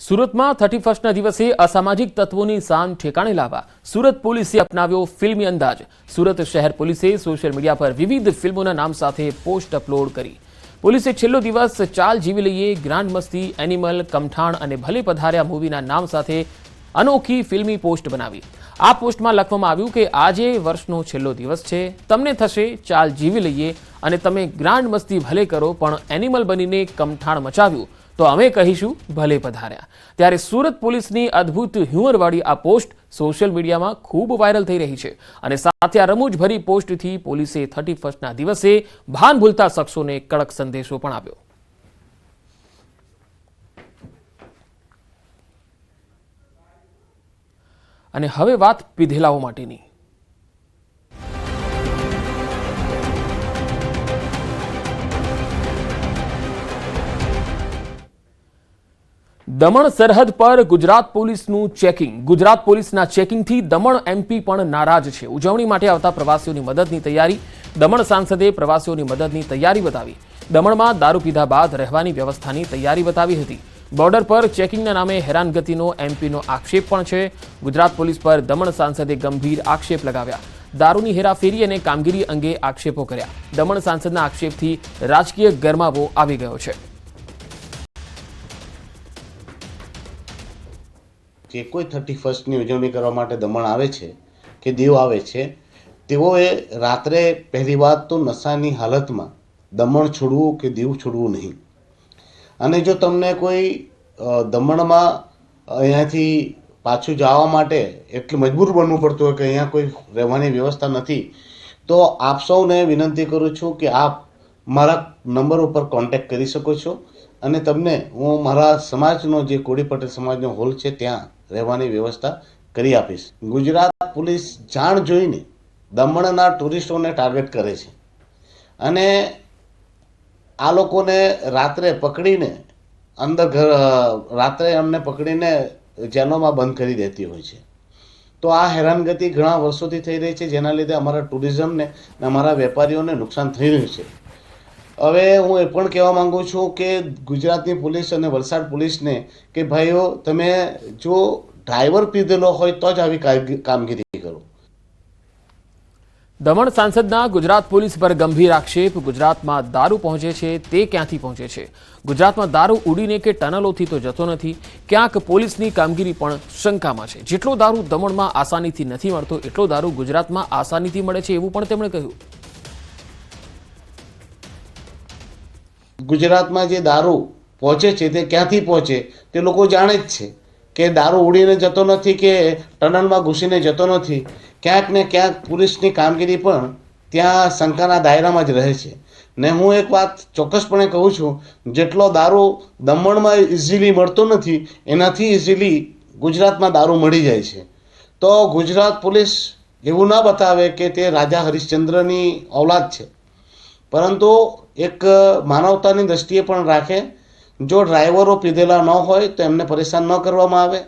સુરતમાં થર્ટી ફર્સ્ટના દિવસે અસામાજિક તત્વોની સામ ઠેકાણે લાવવા સુરત પોલીસે અપનાવ્યો ફિલ્મી અંદાજ. સુરત શહેર પોલીસે સોશિયલ મીડિયા પર વિવિધ ફિલ્મોના નામ સાથે પોસ્ટ અપલોડ કરી. પોલીસે છેલ્લો દિવસ ચાલ જીવી લઈએ, ગ્રાન્ડ મસ્તી, એનિમલ, કમઠાણ અને ભલે પધાર્યા મૂવીના નામ સાથે અનોખી ફિલ્મી પોસ્ટ બનાવી. આ પોસ્ટમાં લખવામાં આવ્યું કે આજે વર્ષનો છેલ્લો દિવસ છે, તમને થશે ચાલ જીવી લઈએ અને તમે ગ્રાન્ડ મસ્તી ભલે કરો, પણ એનિમલ બનીને કમઠાણ મચાવ્યું. તો અમે કહીશું ભલે પધાર્યા. ત્યારે સુરત પોલીસની અદ્ભુત હ્યુમરવાળી આ પોસ્ટ સોશિયલ મીડિયામાં ખૂબ વાયરલ થઈ રહી છે. અને સાથે આ રમૂજભરી પોસ્ટથી પોલીસે થર્ટી ફર્સ્ટના દિવસે ભાન ભૂલતા શખ્સોને કડક સંદેશો પણ આપ્યો. અને હવે વાત પીધેલાઓ માટેની. દમણ સરહદ પર ગુજરાત પોલીસનું ચેકિંગ. ગુજરાત પોલીસના ચેકિંગથી દમણ એમપી પણ નારાજ છે. ઉજવણી માટે આવતા પ્રવાસીઓની મદદની તૈયારી, દમણ સાંસદે પ્રવાસીઓની મદદની તૈયારી બતાવી. દમણમાં દારૂ પીધા બાદ રહેવાની વ્યવસ્થાની તૈયારી બતાવી હતી. બોર્ડર પર ચેકિંગના નામે હેરાનગતિનો એમપીનો આક્ષેપ પણ છે. ગુજરાત પોલીસ પર દમણ સાંસદે ગંભીર આક્ષેપ લગાવ્યા. દારૂની હેરાફેરી અને કામગીરી અંગે આક્ષેપો કર્યા. દમણ સાંસદના આક્ષેપથી રાજકીય ગરમાવો આવી ગયો છે. જે કોઈ થર્ટી ફર્સ્ટની ઉજવણી કરવા માટે દમણ આવે છે, કે દીવ આવે છે, તેઓએ રાત્રે પહેલી વાત તો નશાની હાલતમાં દમણ છોડવું કે દીવ છોડવું નહીં. અને જો તમને કોઈ દમણમાં અહીંયાથી પાછું જવા માટે એટલું મજબૂર બનવું પડતું હોય કે અહીંયા કોઈ રહેવાની વ્યવસ્થા નથી, તો આપ સૌને વિનંતી કરું છું કે આપ મારા નંબર ઉપર કોન્ટેક્ટ કરી શકો છો. અને તમને હું મારા સમાજનો જે કોળી પટેલ સમાજનો હોલ છે ત્યાં રહેવાની વ્યવસ્થા કરી આપીશ. ગુજરાત પોલીસ જાણ જોઈને દમણના ટુરિસ્ટોને ટાર્ગેટ કરે છે. અને આ લોકોને રાત્રે પકડીને અંદર રાત્રે અમને પકડીને જેલોમાં બંધ કરી દેતી હોય છે. તો આ હેરાનગતિ ઘણા વર્ષોથી થઈ રહી છે, જેના લીધે અમારા ટુરિઝમને અને અમારા વેપારીઓને નુકસાન થઈ રહ્યું છે. હવે હું એ પણ કહેવા માંગુ છું કે ગુજરાતની પોલીસ અને વલસાડ પોલીસને કે ભાઈઓ, તમે જો ડ્રાઈવર પીધેલો હોય તો જ આવી કામગીરી કરો. દમણ સાંસદના ગુજરાત પોલીસ પર ગંભીર આક્ષેપ, ગુજરાતમાં દારૂ પહોંચે છે, તે ક્યાંથી પહોંચે છે? ગુજરાતમાં દારૂ ઉડીને કે ટનલોથી તો જતો નથી, ક્યાંક પોલીસની કામગીરી પણ શંકામાં છે. જેટલો દારૂ દમણમાં આસાનીથી નથી મળતો, એટલો દારૂ ગુજરાતમાં આસાનીથી મળે છે એવું પણ તેમણે કહ્યું. ગુજરાતમાં જે દારૂ પહોંચે છે, તે ક્યાંથી પહોંચે, તે લોકો જાણે જ છે કે દારૂ ઉડીને જતો નથી કે ટનલમાં ઘૂસીને જતો નથી. ક્યાંક ને ક્યાંક પોલીસની કામગીરી પણ ત્યાં શંકાના દાયરામાં જ રહે છે. ને હું એક વાત ચોક્કસપણે કહું છું, જેટલો દારૂ દમણમાં ઇઝીલી મળતો નથી, એનાથી ઇઝીલી ગુજરાતમાં દારૂ મળી જાય છે. તો ગુજરાત પોલીસ એવું ના બતાવે કે તે રાજા હરિશ્ચંદ્રની ઓલાદ છે. પરંતુ એક માનવતાની દૃષ્ટિએ પણ રાખે, જો ડ્રાઈવરો પીધેલા ન હોય તો એમને પરેશાન ન કરવામાં આવે.